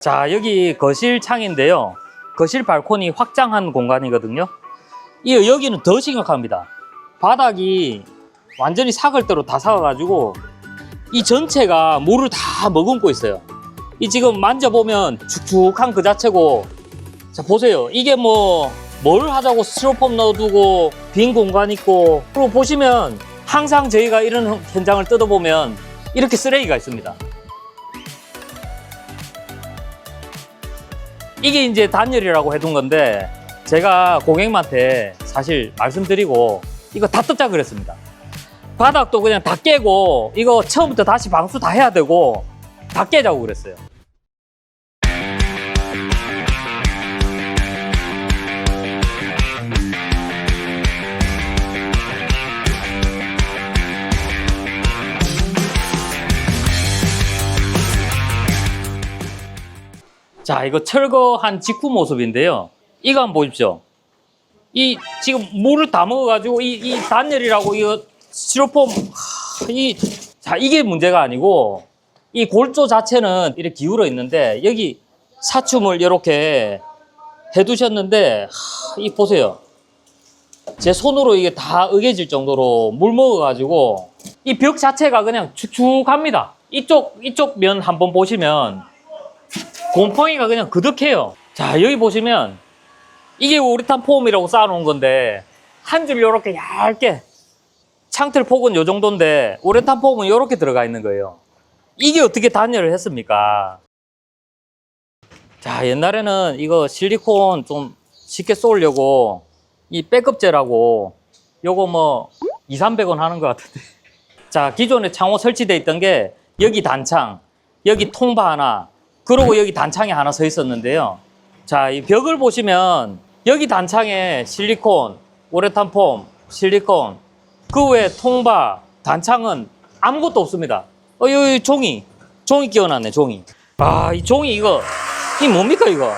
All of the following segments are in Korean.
자, 여기 거실 창인데요. 거실 발코니 확장한 공간이거든요. 이 여기는 더 심각합니다. 바닥이 완전히 사글대로 다 사가지고 이 전체가 물을 다 머금고 있어요. 이 지금 만져보면 축축한 그 자체고 자 보세요. 이게 뭐 뭘 하자고 스티로폼 넣어두고 빈 공간 있고 그리고 보시면 항상 저희가 이런 현장을 뜯어보면 이렇게 쓰레기가 있습니다. 이게 이제 단열이라고 해둔 건데 제가 고객님한테 사실 말씀드리고 이거 다 뜯자 그랬습니다. 바닥도 그냥 다 깨고 이거 처음부터 다시 방수 다 해야 되고 다 깨자고 그랬어요. 자, 이거 철거한 직후 모습인데요. 이거 한번 보십시오. 이 지금 물을 다 먹어가지고 이, 이 단열이라고 이거 스티로폼 하, 이, 자 이게 문제가 아니고 이 골조 자체는 이렇게 기울어 있는데 여기 사춤을 이렇게 해두셨는데 하, 이 보세요. 제 손으로 이게 다 으개질 정도로 물 먹어가지고 이 벽 자체가 그냥 축축합니다. 이쪽 이쪽 면 한번 보시면 곰팡이가 그냥 그득해요. 자, 여기 보시면 이게 우레탄 폼이라고 쌓아놓은 건데 한 줄 이렇게 얇게 창틀 폭은 요 정도인데 우레탄 폼은 이렇게 들어가 있는 거예요. 이게 어떻게 단열을 했습니까? 자, 옛날에는 이거 실리콘 좀 쉽게 쏘려고 이 백업제라고 요거 뭐 2, 300원 하는 것 같은데. 자, 기존에 창호 설치돼 있던 게 여기 단창, 여기 통바 하나, 그리고 여기 단창에 하나 서 있었는데요. 자, 이 벽을 보시면 여기 단창에 실리콘, 우레탄 폼, 실리콘, 그 외에 통바, 단창은 아무것도 없습니다. 어, 여기 종이, 종이 끼워놨네, 종이. 아, 이 종이 이거, 이 뭡니까, 이거?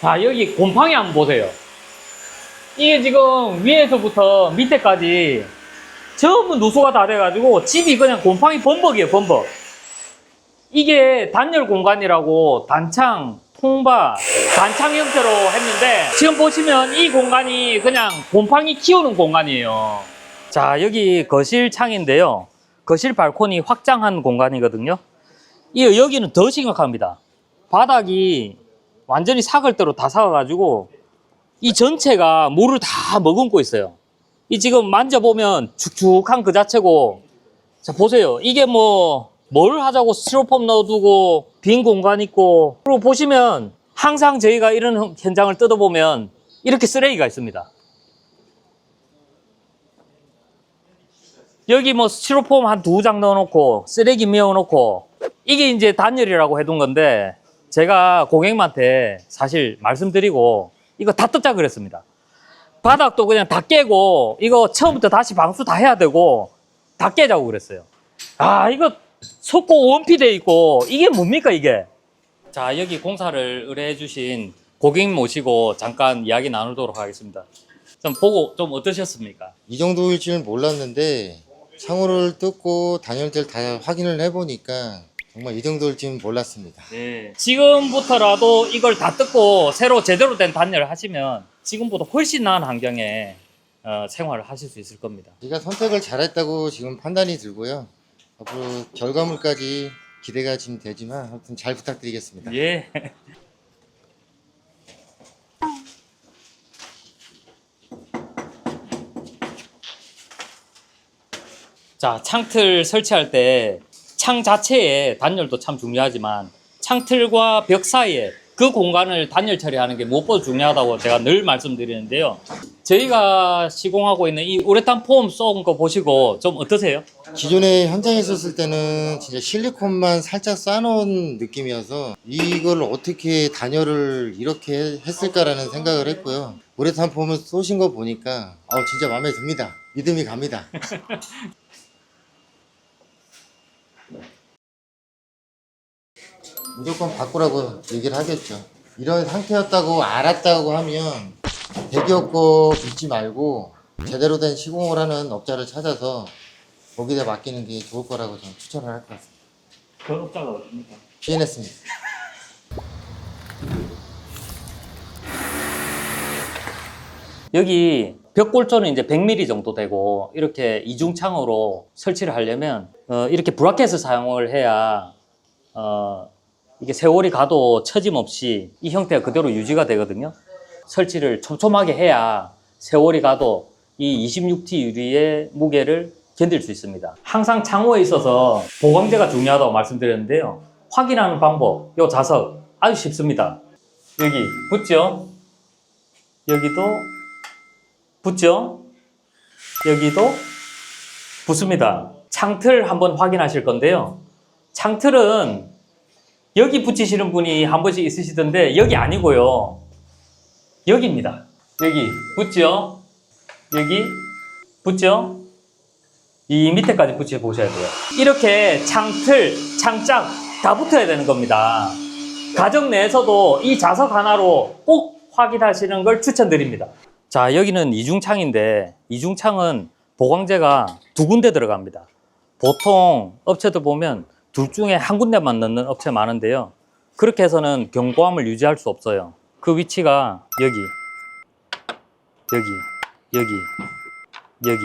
자, 여기 곰팡이 한번 보세요. 이게 지금 위에서부터 밑에까지 전부 누수가 다 돼가지고 집이 그냥 곰팡이 범벅이에요, 범벅. 이게 단열 공간이라고 단창, 통바, 단창 형태로 했는데 지금 보시면 이 공간이 그냥 곰팡이 키우는 공간이에요. 자, 여기 거실 창인데요. 거실 발코니 확장한 공간이거든요. 이 여기는 더 심각합니다. 바닥이 완전히 사글대로 다 사가지고 이 전체가 물을 다 머금고 있어요. 이 지금 만져보면 축축한 그 자체고 자 보세요. 이게 뭐 뭘 하자고 스티로폼 넣어두고 빈 공간 있고 그리고 보시면 항상 저희가 이런 현장을 뜯어보면 이렇게 쓰레기가 있습니다. 여기 뭐 스티로폼 한 두 장 넣어놓고 쓰레기 메워놓고 이게 이제 단열이라고 해둔 건데 제가 고객님한테 사실 말씀드리고 이거 다 뜯자 그랬습니다. 바닥도 그냥 다 깨고 이거 처음부터 다시 방수 다 해야 되고 다 깨자고 그랬어요. 아 이거 속고 원피돼 있고 이게 뭡니까 이게? 자 여기 공사를 의뢰해 주신 고객님 모시고 잠깐 이야기 나누도록 하겠습니다. 좀 보고 좀 어떠셨습니까? 이 정도일 줄은 몰랐는데 창호를 뜯고 단열재를 다 확인을 해보니까 정말 이 정도일 줄은 몰랐습니다. 네. 지금부터라도 이걸 다 뜯고 새로 제대로 된 단열을 하시면 지금보다 훨씬 나은 환경에 어, 생활을 하실 수 있을 겁니다. 제가 선택을 잘했다고 지금 판단이 들고요. 앞으로 결과물까지 기대가 지금 되지만 아무튼 잘 부탁드리겠습니다. 예. 자, 창틀 설치할 때 창 자체의 단열도 참 중요하지만 창틀과 벽 사이에 그 공간을 단열 처리하는 게 무엇보다 중요하다고 제가 늘 말씀드리는데요. 저희가 시공하고 있는 이 우레탄 폼쏜거 보시고 좀 어떠세요? 기존에 현장에 있었을 때는 진짜 실리콘만 살짝 쌓아놓은 느낌이어서 이걸 어떻게 단열을 이렇게 했을까라는 생각을 했고요. 우레탄 폼을 쏘신 거 보니까 어, 진짜 마음에 듭니다. 믿음이 갑니다. 무조건 바꾸라고 얘기를 하겠죠. 이런 상태였다고 알았다고 하면 대기업 거 빚지 말고 제대로 된 시공을 하는 업자를 찾아서 거기다 맡기는 게 좋을 거라고 저는 추천을 할 것 같습니다. 그 업자가 어딥니까? PNS입니다. 여기 벽 골조는 이제 100mm 정도 되고 이렇게 이중창으로 설치를 하려면 어, 이렇게 브라켓을 사용을 해야 어, 이게 세월이 가도 처짐 없이 이 형태가 그대로 유지가 되거든요. 설치를 촘촘하게 해야 세월이 가도 이 26T 유리의 무게를 견딜 수 있습니다. 항상 창호에 있어서 보강제가 중요하다고 말씀드렸는데요. 확인하는 방법, 요 자석 아주 쉽습니다. 여기 붙죠? 여기도 붙죠? 여기도 붙습니다. 창틀 한번 확인하실 건데요. 창틀은 여기 붙이시는 분이 한 번씩 있으시던데 여기 아니고요. 여기입니다. 여기 붙죠? 여기 붙죠? 이 밑에까지 붙여 보셔야 돼요. 이렇게 창틀, 창장 다 붙어야 되는 겁니다. 가정 내에서도 이 자석 하나로 꼭 확인하시는 걸 추천드립니다. 자, 여기는 이중창인데 이중창은 보강제가 두 군데 들어갑니다. 보통 업체들 보면 둘 중에 한 군데만 넣는 업체 많은데요. 그렇게 해서는 견고함을 유지할 수 없어요. 그 위치가 여기, 여기, 여기, 여기.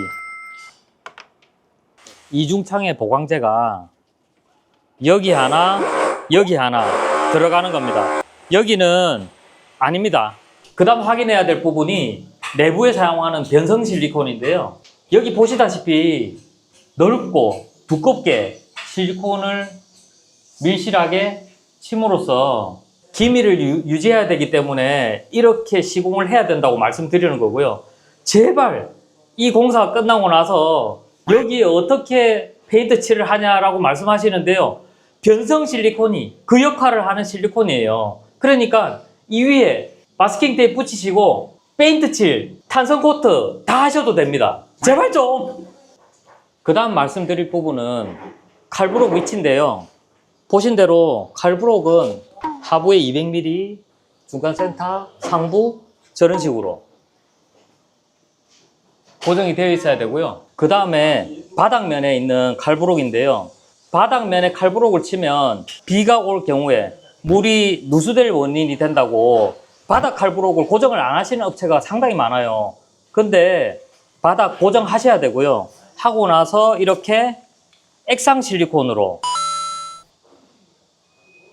이중창의 보강제가 여기 하나, 여기 하나 들어가는 겁니다. 여기는 아닙니다. 그 다음 확인해야 될 부분이 내부에 사용하는 변성 실리콘인데요. 여기 보시다시피 넓고 두껍게 실리콘을 밀실하게 침으로써 기미를 유, 유지해야 되기 때문에 이렇게 시공을 해야 된다고 말씀드리는 거고요. 제발 이 공사가 끝나고 나서 여기에 어떻게 페인트 칠을 하냐라고 말씀하시는데요. 변성 실리콘이 그 역할을 하는 실리콘이에요. 그러니까 이 위에 마스킹 테이프 붙이시고 페인트 칠, 탄성 코트 다 하셔도 됩니다. 제발 좀! 그 다음 말씀드릴 부분은 칼브록 위치인데요. 보신 대로 칼브록은 하부에 200mm, 중간 센터, 상부 저런 식으로 고정이 되어 있어야 되고요. 그 다음에 바닥면에 있는 칼브록인데요. 바닥면에 칼브록을 치면 비가 올 경우에 물이 누수될 원인이 된다고 바닥 칼브록을 고정을 안 하시는 업체가 상당히 많아요. 근데 바닥 고정하셔야 되고요. 하고 나서 이렇게 액상 실리콘으로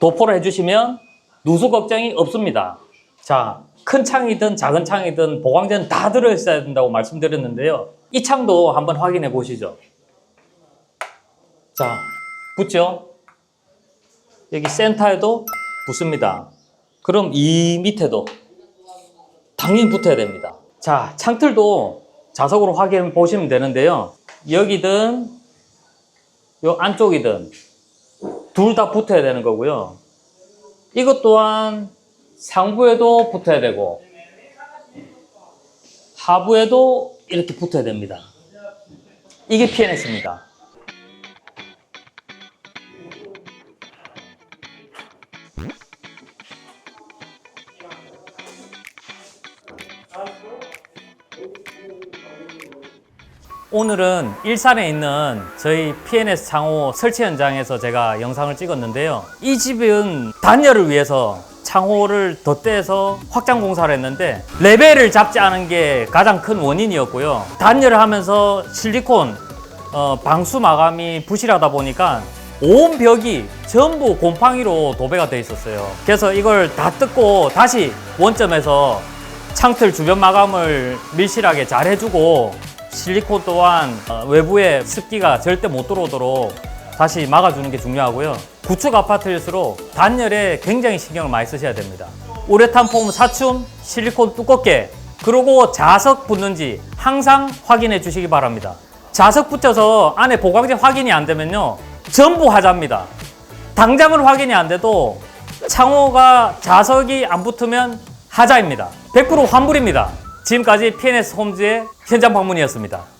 도포를 해주시면 누수 걱정이 없습니다. 자, 큰 창이든 작은 창이든 보강제는 다 들어있어야 된다고 말씀드렸는데요. 이 창도 한번 확인해 보시죠. 자, 붙죠? 여기 센터에도 붙습니다. 그럼 이 밑에도 당연히 붙어야 됩니다. 자, 창틀도 자석으로 확인해 보시면 되는데요. 여기든 요 안쪽이든 둘 다 붙어야 되는 거고요. 이것 또한 상부에도 붙어야 되고 하부에도 이렇게 붙어야 됩니다. 이게 PNS입니다. 오늘은 일산에 있는 저희 PNS 창호 설치 현장에서 제가 영상을 찍었는데요. 이 집은 단열을 위해서 창호를 덧대서 확장 공사를 했는데 레벨을 잡지 않은 게 가장 큰 원인이었고요. 단열을 하면서 실리콘 어, 방수 마감이 부실하다 보니까 온 벽이 전부 곰팡이로 도배가 돼 있었어요. 그래서 이걸 다 뜯고 다시 원점에서 창틀 주변 마감을 밀실하게 잘 해주고 실리콘 또한 어, 외부에 습기가 절대 못 들어오도록 다시 막아주는 게 중요하고요. 구축 아파트일수록 단열에 굉장히 신경을 많이 쓰셔야 됩니다. 우레탄 폼 사춤, 실리콘 두껍게, 그리고 자석 붙는지 항상 확인해 주시기 바랍니다. 자석 붙여서 안에 보강제 확인이 안 되면요. 전부 하자입니다. 당장은 확인이 안 돼도 창호가 자석이 안 붙으면 하자입니다. 100% 환불입니다. 지금까지 PNS 홈즈의 현장 방문이었습니다.